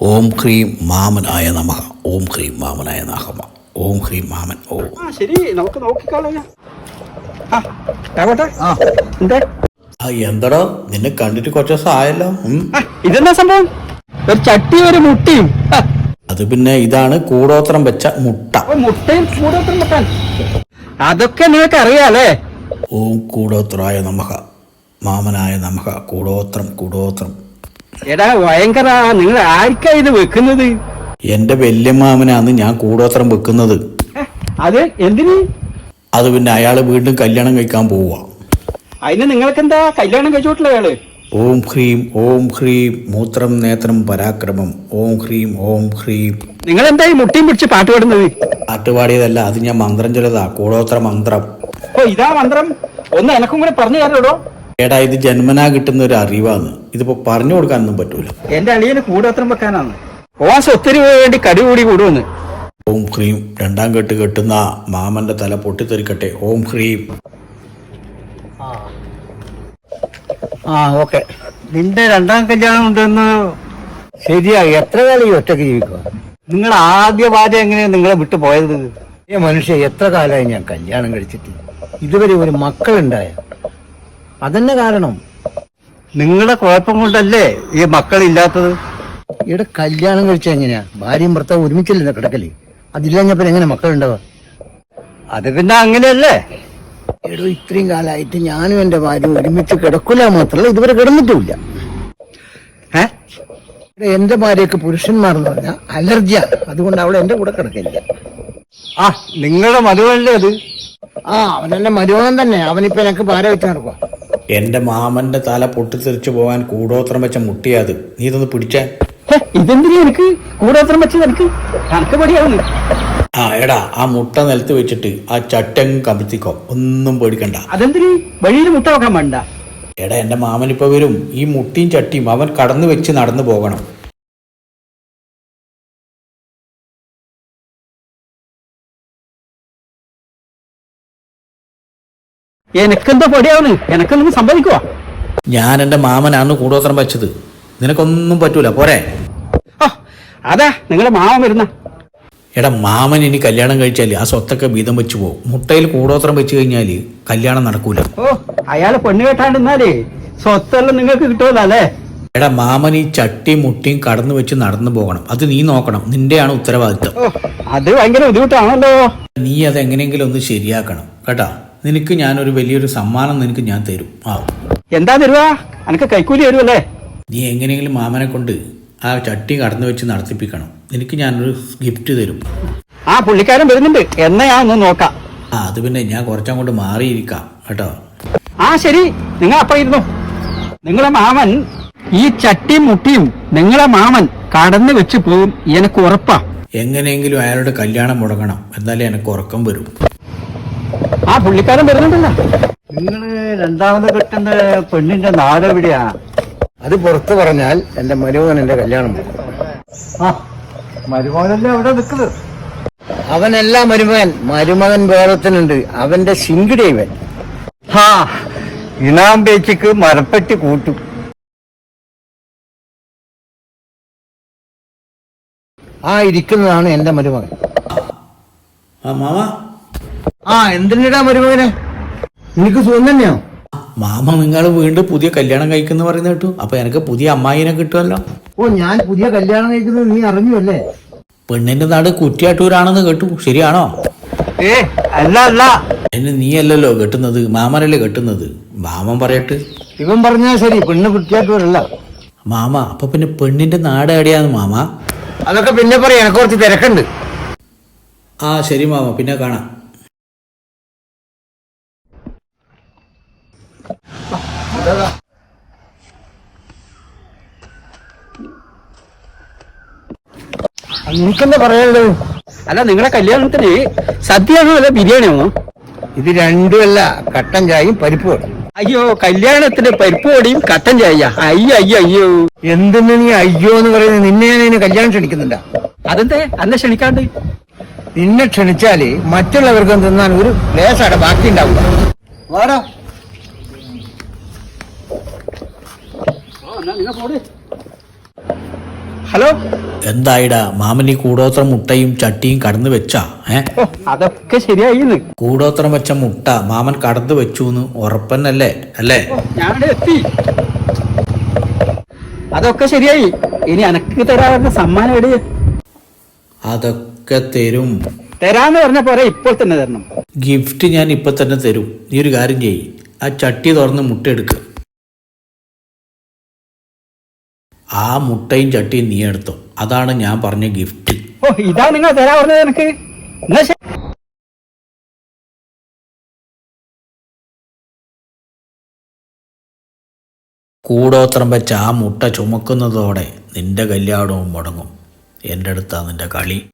ഓം ഹ്രീം മാമനായ നമഃ. ഓം ഹ്രീം മാമനായ നമഃ. ഓം ഹ്രീം മാമൻ. ഓ. ശരി. നമുക്ക് നോക്കിക്കാളാം ആ എന്താടോ? നിന്നെ കണ്ടിട്ട് കുറച്ച് ദിവസം ആയല്ലോ. ഇതെന്താ സംഭവം? ഒരു ചട്ടി ഒരു മുട്ടിയും. അത് പിന്നെ ഇതാണ് കൂടോത്രം വെച്ച മുട്ട. മുട്ടയും കൂടോത്രം വെക്കാൻ. അതൊക്കെ നിങ്ങൾക്ക് അറിയാലേ. ഓം കൂടോത്രായ നമഃ. മാമനായ നമഃ. കൂടോത്രം കൂടോത്രം. എടാ ഭയങ്കര. നിങ്ങൾ ആർക്കാ ഇത് വെക്കുന്നത്? എന്റെ വല്യമ്മാമനാന്ന് ഞാൻ കൂടോത്രം വെക്കുന്നത്. അത് എന്തിന്? അത് പിന്നെ അയാൾ വീണ്ടും കല്യാണം കഴിക്കാൻ പോവുക അതിന് നിങ്ങൾക്ക് എന്താ കല്യാണം കഴിച്ചോട്ടില്ല അയാൾ ഓം ഹ്രീം ഓം ഹ്രീം മൂത്രം നേത്രം പരാക്രമം. ഓം ഹ്രീം ഓം ഹ്രീം. നിങ്ങൾ എന്താ ഈ മുട്ടിയും പിടിച്ച് പാട്ട് പാടുന്നത്? പാട്ട് പാടിയതല്ല അത് ഞാൻ മന്ത്രം ചൊല്ലതാ കൂടോത്ര മന്ത്രം. ഓ ഇതാ മന്ത്രം. ഒന്ന് എനക്കും കൂടെ പറഞ്ഞു തരണോ എടാ ഇത് ജന്മനാ കിട്ടുന്ന ഒരു അറിവാണ് ഇതിപ്പോ പറഞ്ഞു കൊടുക്കാനൊന്നും പറ്റൂല. എന്റെ അളിയന് കൂടോത്രം വെക്കാനാണ്. ഓൻ ഒത്തിരി വേണ്ടി കടി കൂടി കൂടുവെന്ന്. ഓം ഹ്രീം രണ്ടാം കെട്ട് കെട്ടുന്ന മാമന്റെ തല പൊട്ടിത്തെറിക്കട്ടെ. ഓം ഹ്രീം. ആ ഓക്കെ. നിന്റെ രണ്ടാം കല്യാണം ഉണ്ടെന്ന് ശരിയായി. എത്ര കാലം ഈ ഒറ്റയ്ക്ക് ജീവിക്കുക നിങ്ങൾ ആദ്യ ഭാര്യ എങ്ങനെയാണ് നിങ്ങളെ വിട്ടു പോയത്? ഈ മനുഷ്യ എത്ര കാലമായി ഞാൻ കല്യാണം കഴിച്ചിട്ട്? ഇതുവരെ ഒരു മക്കളുണ്ടായ? അതന്നെ കാരണം. നിങ്ങളുടെ കുഴപ്പം കൊണ്ടല്ലേ ഈ മക്കളില്ലാത്തത്? ഇവിടെ കല്യാണം കഴിച്ച എങ്ങനെയാ? ഭാര്യയും ഭർത്താവും ഒരുമിച്ചല്ലേ കിടക്കൽ? പിന്നെ എങ്ങനെ മക്കളുണ്ടാവുക അത് പിന്നെ അങ്ങനെയല്ലേ? എടോ ഇത്രയും കാലമായിട്ട് ഞാനും എന്റെ ഭാര്യ ഒരുമിച്ച് കിടക്കില്ല മാത്രമല്ല ഇതുവരെ കിടന്നിട്ടുമില്ല. എന്റെ ഭാര്യക്ക് പുരുഷന്മാർ എന്ന് പറഞ്ഞാൽ അലർജിയാ. അതുകൊണ്ട് അവൾ എന്റെ കൂടെ കിടക്കില്ല. ആ നിങ്ങളുടെ മരുവല്ലേ അത്? ആ അവനെന്റെ മരുവൻ തന്നെ. അവനിപ്പോ എനിക്ക് ഭാര്യ വെച്ച് നടക്കുക എന്റെ മാമന്റെ തല പൊട്ടിത്തെറിച്ചു പോകാൻ കൂടോത്രം വെച്ച മുട്ടിയാത് നീ ഇതൊന്ന് പിടിച്ചേ. ഇതെന്തിനാ എനിക്ക് കൂടോത്രം വെച്ച് എനിക്ക് കണക്ക് ആ എടാ ആ മുട്ട നിലത്ത് വെച്ചിട്ട് ആ ചട്ടങ്ങ് കമത്തിക്കോ ഒന്നും പേടിക്കണ്ട. അതെന്തിന്? വഴിയിൽ മുട്ട വെക്കാൻ വേണ്ട. എടാ എന്റെ മാമൻ ഇപ്പൊ വരും. ഈ മുട്ടിയും ചട്ടിയും അവൻ കടന്നു വെച്ച് നടന്നു പോകണം. എനക്കെന്താ പടിയാവുന്നു? എനക്കൊന്നും സംഭവിക്കുവാ ഞാൻ എന്റെ മാമനാണ് കൂടോത്രം വെച്ചത്. നിനക്കൊന്നും പറ്റൂല പോരെ. അതാ നിങ്ങളെ മാമൻ വരുന്ന. എടാ മാമൻ ഇനി കല്യാണം കഴിച്ചാൽ ആ സ്വത്തൊക്കെ വീതം വെച്ചു പോകും മുട്ടയിൽ കൂടോത്രം വെച്ച് കഴിഞ്ഞാൽ കല്യാണം നടക്കൂല. ഓ അയാൾ പെണ്ണ് കേട്ടാണ്ടെന്നാലേ സ്വത്തെല്ലാം നിങ്ങൾക്ക് കിട്ടുമല്ലോ അല്ലേ എടാ മാമൻ ഈ ചട്ടിയും മുട്ടിയും കടന്നു വെച്ച് നടന്നു പോകണം. അത് നീ നോക്കണം. നിന്റെയാണ് ഉത്തരവാദിത്തം. അത് ഭയങ്കര ബുദ്ധിമുട്ടാണല്ലോ. നീ അത് എങ്ങനെയെങ്കിലും ഒന്ന് ശരിയാക്കണം. കേട്ടാ? നിനക്ക് ഞാനൊരു വലിയൊരു സമ്മാനം നിനക്ക് ഞാൻ തരും. ആ എന്താ തരുവാ? എനിക്ക് കൈക്കൂലി തരുമല്ലേ നീ എങ്ങനെയെങ്കിലും മാമനെ കൊണ്ട് ആ ചട്ടി കടന്നു വെച്ച് നടത്തിപ്പിക്കണം. നിനക്ക് ഞാനൊരു ഗിഫ്റ്റ് തരും. ആ പുള്ളിക്കാരൻ വരുന്നുണ്ട്. എന്നാ ഞാൻ ഒന്ന് നോക്കാം. ആ അത് പിന്നെ ഞാൻ കുറച്ചങ്ങോട്ട് മാറിയിരിക്കാം. കേട്ടോ? ആ ശരി. നിങ്ങൾ അപ്പ ഇരുന്നു. നിങ്ങളെ മാമൻ ഈ ചട്ടിയും മുട്ടിയും നിങ്ങളെ മാമൻ കടന്നു വെച്ച് പോകും എനക്ക് ഉറപ്പാ. എങ്ങനെയെങ്കിലും അയാളുടെ കല്യാണം മുടങ്ങണം. എന്നാലേ എനിക്ക് ഉറക്കം വരും. ആ പുള്ളിക്കാരൻ വരുന്നുണ്ടല്ലോ. നിങ്ങൾ രണ്ടാമത് കെട്ടുന്ന പെണ്ണിന്റെ നാട് എവിടെയാ? അത് പുറത്ത് പറഞ്ഞാൽ എന്റെ മരുമോൻ എന്റെ കല്യാണം. ആ മരുമോനല്ലേ അവിടെ നിൽക്കുന്നത്? അവനല്ല മരുമകൻ മരുമകൻ വേറത്തിനുണ്ട് അവന്റെ ശിങ്കിടി ഇവൻ. ഹാ ഇനാം പേച്ചിക്ക് മരപ്പെട്ടി കൂട്ടും. ആ ഇരിക്കുന്നതാണ് എന്റെ മരുമകൻ. ആ മാമ. ആ എന്തിനാ മരുമകനെ? നിനക്ക് സുഖം തന്നെയോ? മാമ നിങ്ങൾ വീണ്ടും പുതിയ കല്യാണം കഴിക്കുന്നു പറയുന്ന കേട്ടു. അപ്പൊ എനിക്ക് പുതിയ അമ്മായിനെ കിട്ടുമല്ലോ. ഓ ഞാൻ പുതിയ കല്യാണം കഴിക്കുന്നത് നീ അറിഞ്ഞു അല്ലേ? പെണ്ണിന്റെ നാട് കുറ്റിയാട്ടൂരാണെന്ന് കേട്ടു. ശരിയാണോ? ഏ അല്ല അല്ല. നീ അല്ലല്ലോ കെട്ടുന്നത്. മാമനല്ലേ കെട്ടുന്നത്. മാമൻ പറയട്ടെ. ഇവൻ പറഞ്ഞാ ശരി പെണ്ണ് കുറ്റിയാട്ടൂരല്ല. മാമ അപ്പൊ പിന്നെ പെണ്ണിന്റെ നാട് എവിടെയാന്ന് മാമ? അതൊക്കെ പിന്നെ പറയാം. എനക്ക് കുറച്ച് തിരക്കുണ്ട്. ആ ശരി മാമ. പിന്നെ കാണാം. നിനക്കെന്താ പറയാനുള്ളത്? അല്ല നിങ്ങളെ കല്യാണത്തിന് സദ്യയാണോ അല്ല ബിരിയാണിയാണോ? ഇത് രണ്ടുമല്ല കട്ടൻ ചായയും പരിപ്പ് അയ്യോ കല്യാണത്തിന് പരിപ്പ് പൊടിയും കട്ടൻ ചായ അയ്യോ അയ്യോ അയ്യോ. എന്തിനു നീ അയ്യോ എന്ന് പറയുന്നത് നിന്നെ ഞാൻ ഇതിന് കല്യാണം ക്ഷണിക്കുന്നില്ല അതെന്തേ? അന്നെ ക്ഷണിക്കാണ്ട്. നിന്നെ ക്ഷണിച്ചാൽ മറ്റുള്ളവർക്ക് തിന്നാൻ ഒരു ലേശാടെ ബാക്കി ഉണ്ടാവില്ല വാടാ. ഹലോ എന്തായിടാ? മാമനി കൂടോത്ര മുട്ടയും ചട്ടിയും കടന്നു വെച്ചാ ഏ? അതൊക്കെ ശരിയായിന്ന്. കൂടോത്രം വെച്ച മുട്ട മാമൻ കടന്നു വെച്ചു എന്ന് ഉറപ്പന്നല്ലേ അല്ലേ? ഞാൻ എത്തി. അതൊക്കെ ശരിയായി. ഇനി എനക്ക് തരാവുന്ന സമ്മാനം എടി അതൊക്കെ തരും. തരാന്ന് പറഞ്ഞ പോരെ ഇപ്പോൾ തന്നെ തരണം. ഗിഫ്റ്റ് ഞാൻ ഇപ്പൊ തന്നെ തരും. നീ ഒരു കാര്യം ചെയ്യ്. ആ ചട്ടി തുറന്ന് മുട്ട എടുക്ക. ആ മുട്ടയും ചട്ടിയും നീ എടുത്തോ. അതാണ് ഞാൻ പറഞ്ഞ ഗിഫ്റ്റ്. ഓ ഇതാ നിങ്ങൾ തരാ പറഞ്ഞത് എനിക്ക് എന്നാ ശരി. കൂടോത്രം വെച്ച ആ മുട്ട ചുമക്കുന്നതോടെ നിന്റെ കല്യാണവും മുടങ്ങും. എന്റെ അടുത്താ നിന്റെ കളി.